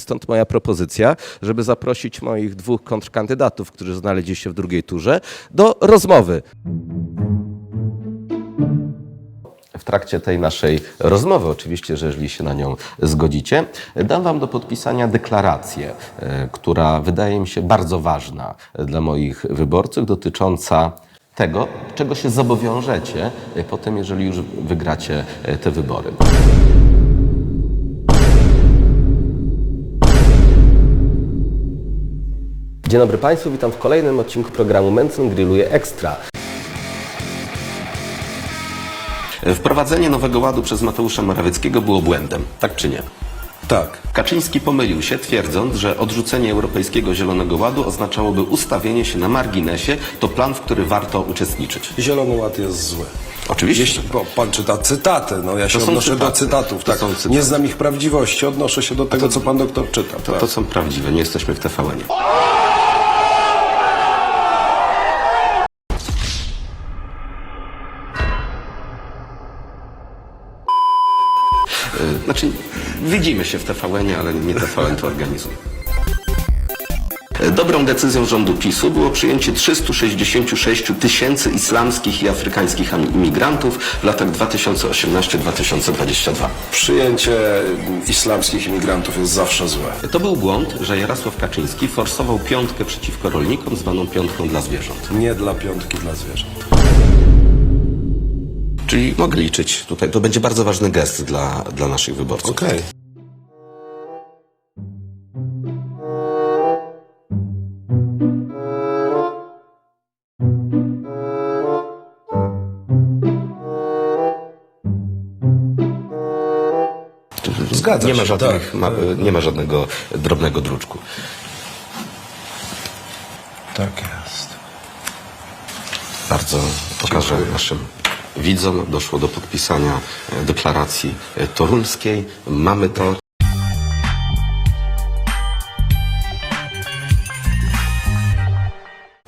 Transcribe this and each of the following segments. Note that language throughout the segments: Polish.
stąd moja propozycja, żeby zaprosić moich dwóch kontrkandydatów, którzy znaleźli się w drugiej turze, do rozmowy. W trakcie tej naszej rozmowy, oczywiście, że jeżeli się na nią zgodzicie, dam Wam do podpisania deklarację, e, która wydaje mi się bardzo ważna dla moich wyborców, dotycząca tego, czego się zobowiążecie e, potem, jeżeli już wygracie e, te wybory. Dzień dobry Państwu, witam w kolejnym odcinku programu Mencen Grilluje Ekstra. Wprowadzenie Nowego Ładu przez Mateusza Morawieckiego było błędem, tak czy nie? Tak. Kaczyński pomylił się, twierdząc, że odrzucenie Europejskiego Zielonego Ładu oznaczałoby ustawienie się na marginesie. To plan, w który warto uczestniczyć. Zielony Ład jest zły. Oczywiście. Jeśli bo pan czyta cytaty, no ja się są odnoszę do cytaty. cytatów, To tak. są cytaty. Nie znam ich prawdziwości, odnoszę się do tego, co pan doktor czyta. To, tak. to są prawdziwe, nie jesteśmy w TVN. Znaczy, widzimy się w TVN, ale nie TVN to organizuje. Dobrą decyzją rządu PiSu było przyjęcie 366 tysięcy islamskich i afrykańskich imigrantów w latach 2018-2022. Przyjęcie islamskich imigrantów jest zawsze złe. To był błąd, że Jarosław Kaczyński forsował piątkę przeciwko rolnikom, zwaną piątką dla zwierząt. Nie dla piątki dla zwierząt. Czyli mogę liczyć tutaj. To będzie bardzo ważny gest dla, dla naszych wyborców. Okej. Zgadza nie ma, się, żadnych, tak. ma, nie ma żadnego drobnego druczku. Tak jest. Bardzo pokażę naszym widzom. Doszło do podpisania e, deklaracji e, toruńskiej. Mamy to.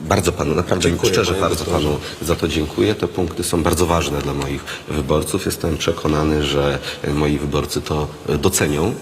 Bardzo panu, naprawdę Dziękuję, szczerze panie bardzo doktorze. panu za to dziękuję. Te punkty są bardzo ważne dla moich wyborców. Jestem przekonany, że moi wyborcy to docenią.